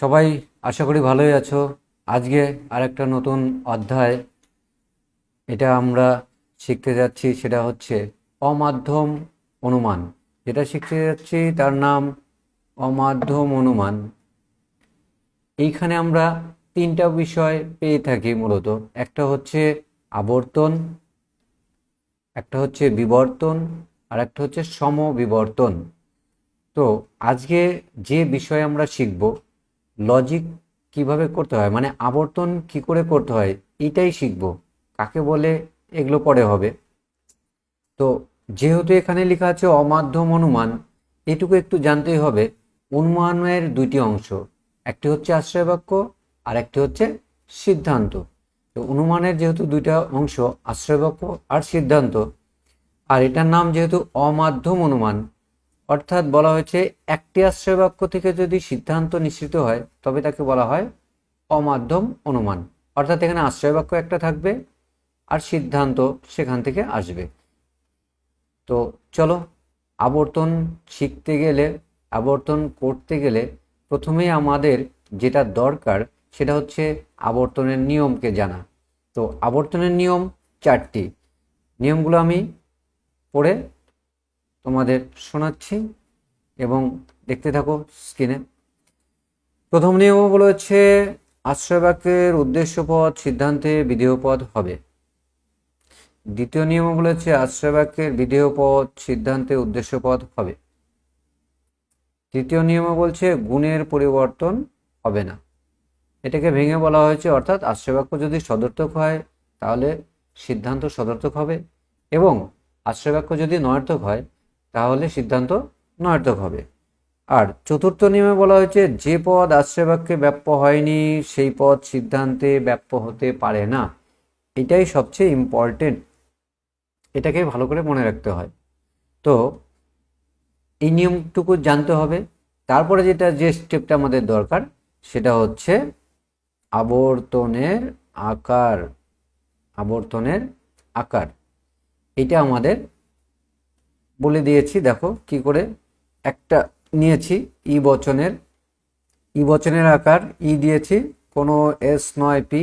সবাই আশা করি ভালোই আছো। আজকে আরেকটা নতুন অধ্যায়। এটা আমরা শিখতে যাচ্ছি, সেটা হচ্ছে অমাধ্যম অনুমান। যেটা শিখতে যাচ্ছি, তার নাম অমাধ্যম অনুমান। এইখানে আমরা তিনটা বিষয় পেয়ে থাকি মূলত। একটা হচ্ছে আবর্তন, একটা হচ্ছে বিবর্তন, আর একটা হচ্ছে সমবিবর্তন। তো আজকে যে বিষয় আমরা শিখব লজিক কীভাবে করতে হয়? মানে আবর্তন কি করে করতে হয়? এটাই শিখব। কাকে বলে এগুলো পরে হবে। তো যেহেতু এখানে লেখা আছে অমাধ্যম অনুমান, এটুকু একটু জানতেই হবে। অনুমানের দুইটি অংশ, একটি হচ্ছে আশ্রয় বাক্য আর একটি হচ্ছে সিদ্ধান্ত। তো অনুমানের যেহেতু দুইটা অংশ আশ্রয় বাক্য আর সিদ্ধান্ত, আর এটার নাম যেহেতু অমাধ্যম অনুমান অর্থাৎ বলা হয়েছে, একটি আশ্রয় বাক্য থেকে যদি সিদ্ধান্ত নিশ্চিত হয়, তবে তাকে বলা হয় অমাধ্যম অনুমান। অর্থাৎ এখানে আশ্রয় বাক্য একটা থাকবে আর সিদ্ধান্ত সেখান থেকে আসবে। তো চলো, আবর্তন শিখতে গেলে, আবর্তন করতে গেলে প্রথমেই আমাদের যেটা দরকার সেটা হচ্ছে আবর্তনের নিয়মকে জানা। তো আবর্তনের নিয়ম চারটি। নিয়মগুলো আমি পড়ে তোমাদের শোনাচ্ছি এবং দেখতে থাকো স্ক্রিনে প্রথম নিয়ম বলা হচ্ছে, আশ্রয় বাক্যের উদ্দেশ্য পদ সিদ্ধান্তে বিধেয় পদ হবে। দ্বিতীয় নিয়ম বলেছে আশ্রয় বাক্যের বিধেয় পদ সিদ্ধান্তে উদ্দেশ্য পদ হবে। তৃতীয় নিয়ম বলছে, গুণের পরিবর্তন হবে না। এটাকে ভেঙে বলা হয়েছে, অর্থাৎ আশ্রয় বাক্য যদি সদর্থক হয়, তাহলে সিদ্ধান্ত সদর্থক হবে এবং আশ্রয় বাক্য যদি নয়ার্থক হয় তাহলে সিদ্ধান্ত নয়ার্থক হবে। আর চতুর্থ নিয়মে বলা হয়েছে, যে পদ আশ্রয় বাক্যে ব্যাপ্য হয়নি, সেই পদ সিদ্ধান্তে ব্যাপ্য হতে পারে না। এটাই সবচেয়ে ইম্পর্টেন্ট এটাকে ভালো করে মনে রাখতে হয়। তো এই নিয়মটুকু জানতে হবে। তারপরে যেটা, যে স্টেপটা আমাদের দরকার, সেটা হচ্ছে আবর্তনের আকার। আবর্তনের আকার। এটা আমাদের বলে দিয়েছি, দেখো কি করে একটা নিয়েছি ই বচনের ই বচনের আকার, ই দিয়েছি কোনো এস নয় পি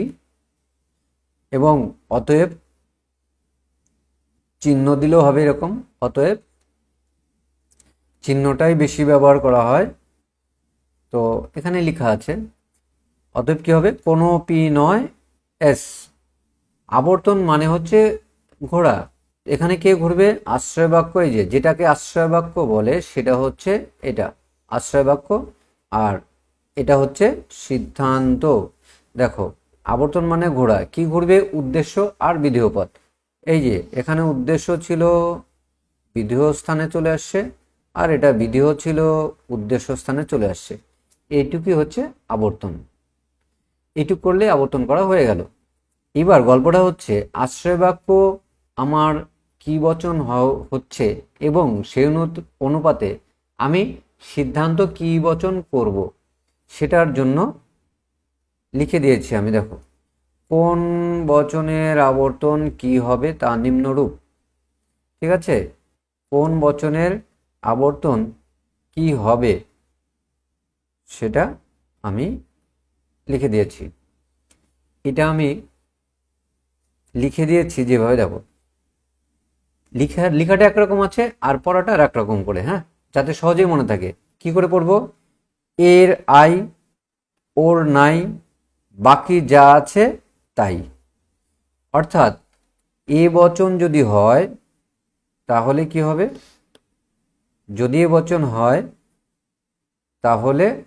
এবং অতএব চিহ্ন দিলেও হবে এরকম, অতএব চিহ্নটাই বেশি ব্যবহার করা হয়। তো এখানে লেখা আছে, অতএব কি হবে? কোনো পি নয় এস। আবর্তন মানে হচ্ছে ঘোড়া। এখানে কে ঘুরবে? আশ্রয় বাক্য এই যে যেটাকে আশ্রয় বাক্য বলে সেটা হচ্ছে এটা আশ্রয় বাক্য আর এটা হচ্ছে সিদ্ধান্ত। দেখো, আবর্তন মানে ঘোড়া, কি ঘুরবে? উদ্দেশ্য আর বিধেয় পথ এই যে এখানে উদ্দেশ্য ছিল বিধেয় স্থানে চলে আসছে, আর এটা বিধেয় ছিল উদ্দেশ্য স্থানে চলে আসছে। এইটুকুই হচ্ছে আবর্তন। এইটুক করলে আবর্তন করা হয়ে গেল। এবার গল্পটা হচ্ছে আশ্রয় বাক্য আমার কি বচন হচ্ছে এবং সেই অনুপাতে আমি সিদ্ধান্ত কি বচন করব। সেটার জন্য লিখে দিয়েছি আমি, দেখো। কোন বচনের আবর্তন কি হবে তা নিম্নরূপ। ঠিক আছে? কোন বচনের আবর্তন কি হবে সেটা আমি লিখে দিয়েছি। এটা আমি লিখে দিয়েছি যেভাবে, দেখো। লিখা, লিখাটা একরকম আছে আর পড়াটা আর একরকম করে হ্যাঁ? যাতে সহজেই মনে থাকে। কি করে পড়ব? এর আই, ওর নাই, বাকি যা আছে তাই। অর্থাৎ এ বচন যদি হয়, তাহলে কি হবে? যদি এ বচন হয়, তাহলে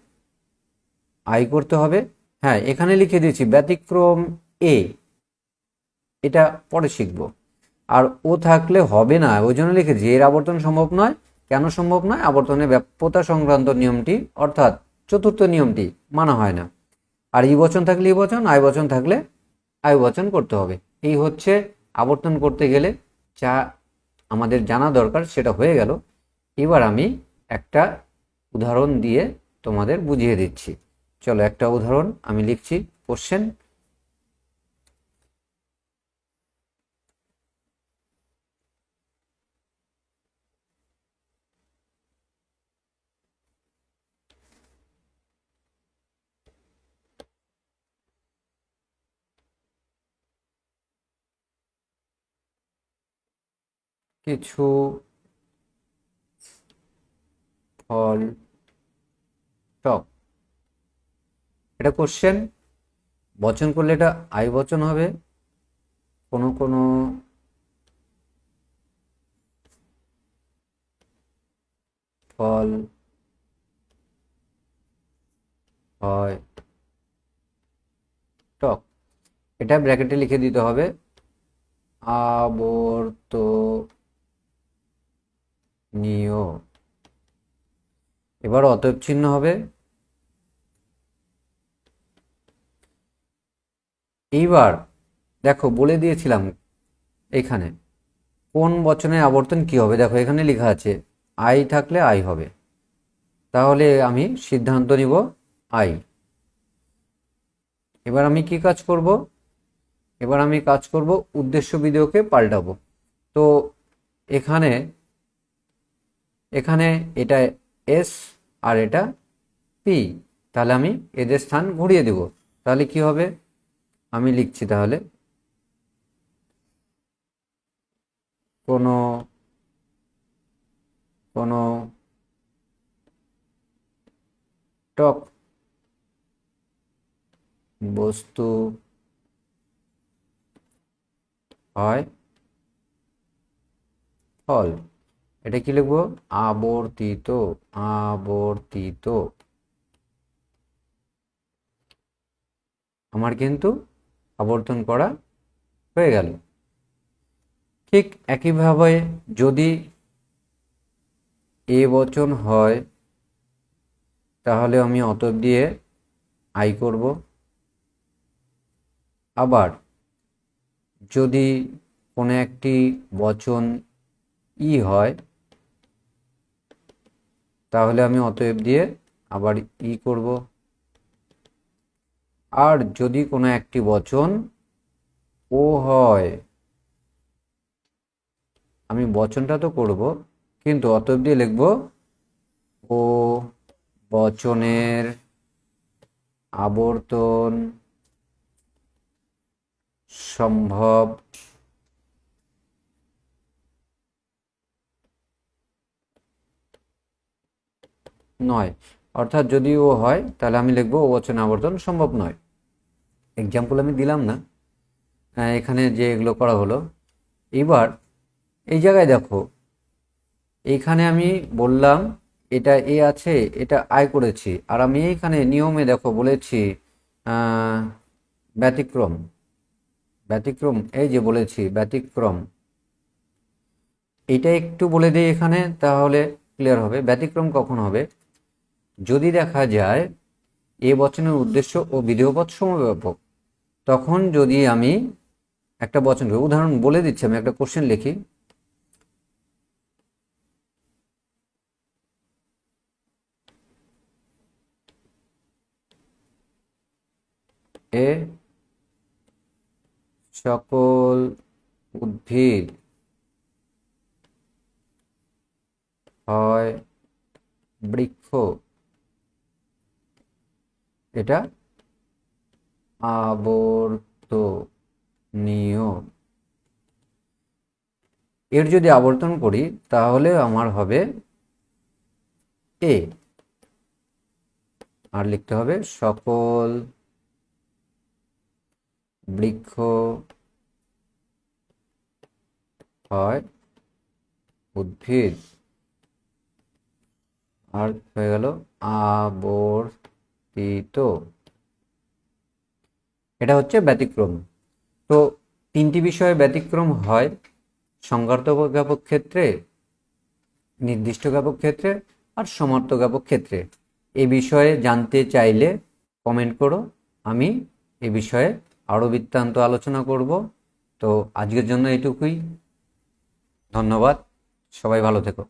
আই করতে হবে। হ্যাঁ এখানে লিখে দিয়েছি, ব্যতিক্রম এ। এটা পরে শিখব। আর ও থাকলে হবে না। ওই জন্য লিখেছি এর আবর্তন সম্ভব নয়, কেন সম্ভব নয় আবর্তনের ব্যাপ্যতা সংক্রান্ত নিয়মটি, অর্থাৎ চতুর্থ নিয়মটি মানা হয় না। আর ই বচন থাকলে ই বচন আয় বচন থাকলে আয় বচন করতে হবে। এই হচ্ছে আবর্তন করতে গেলে যা আমাদের জানা দরকার, সেটা হয়ে গেল। এবার আমি একটা উদাহরণ দিয়ে তোমাদের বুঝিয়ে দিচ্ছি। চলো একটা উদাহরণ আমি লিখছি কোশ্চেন কিছু ফল, টক। এটা কোশ্চেন বচন করলে এটা আই বচন হবে। কোনো কোনো ফল হয়, টক। এটা ব্র্যাকেটে লিখে দিতে হবে। আবর্তনীয় এবার অতএব চিহ্ন হবে। এইবার দেখো বলে দিয়েছিলাম এখানে, কোন বচনের আবর্তন কি হবে? দেখো এখানে লেখা আছে, আই থাকলে আই হবে। তাহলে আমি সিদ্ধান্ত নিব আই। এবার আমি কি কাজ করব? এবার আমি কাজ করব উদ্দেশ্য ভিডিওকে পাল্টাবো। তো এখানে এখানে এটা এস আর এটা পি তাহলে আমি এদের স্থান ঘুরিয়ে দেব। তাহলে কি হবে? আমি লিখছি তাহলে। কোনো কোনো টক বস্তু হয় ফল। এটা কি লিখব? আবর্তিত আবর্তিত। আমার কিন্তু আবর্তন করা হয়ে গেল। ঠিক একইভাবে যদি এ বচন হয়, তাহলে আমি অতএব দিয়ে আই করব। আবার যদি কোনো একটি বচন ই হয় তাহলে আমি অতএব দিয়ে আবার ই করব। আর যদি কোনো একটি বচন ও হয়, আমি বচনটা তো করব, কিন্তু অতএব দিয়ে লিখব, ও বচনের আবর্তন সম্ভব নয়। অর্থাৎ যদি ও হয় তাহলে আমি লিখব ও বচন আবর্তন সম্ভব নয়। এক্সাম্পল আমি দিলাম না। আহ, এখানে যে এগুলো করা হলো। এবার এই জায়গায় দেখো। এইখানে আমি বললাম এটা এ আছে এটা আয় করেছি। আর আমি এইখানে নিয়মে দেখো বলেছি ব্যতিক্রম। ব্যতিক্রম এই যে বলেছি ব্যতিক্রম। এটা একটু বলে দিই এখানে তাহলে ক্লিয়ার হবে। ব্যতিক্রম কখন হবে? যদি দেখা যায় এ বচনের উদ্দেশ্য ও বিধেয়পদ সমব্যাপক, তখন যদি আমি একটা বচন উদাহরণ বলে দিচ্ছি, আমি একটা কোশ্চেন লিখি। এ সকল উদ্ভিদ হয় বৃক্ষ। এটা আবর্তনীয় এর যদি আবর্তন করি, তাহলে আমার হবে এ আর লিখতে হবে সকল বৃক্ষ হয় উদ্ভিদ। আর হয়ে গেল আবর্তিত এটা হচ্ছে ব্যতিক্রম। তো তিনটি বিষয়ে ব্যতিক্রম হয় সংজ্ঞার্থক জ্ঞাপক ক্ষেত্রে নির্দিষ্ট জ্ঞাপক ক্ষেত্রে আর সমার্থ জ্ঞাপক ক্ষেত্রে। এ বিষয়ে জানতে চাইলে কমেন্ট করো, আমি এ বিষয়ে আরও বৃত্তান্ত আলোচনা করব। তো আজকের জন্য এটুকুই। ধন্যবাদ। সবাই ভালো থেকো।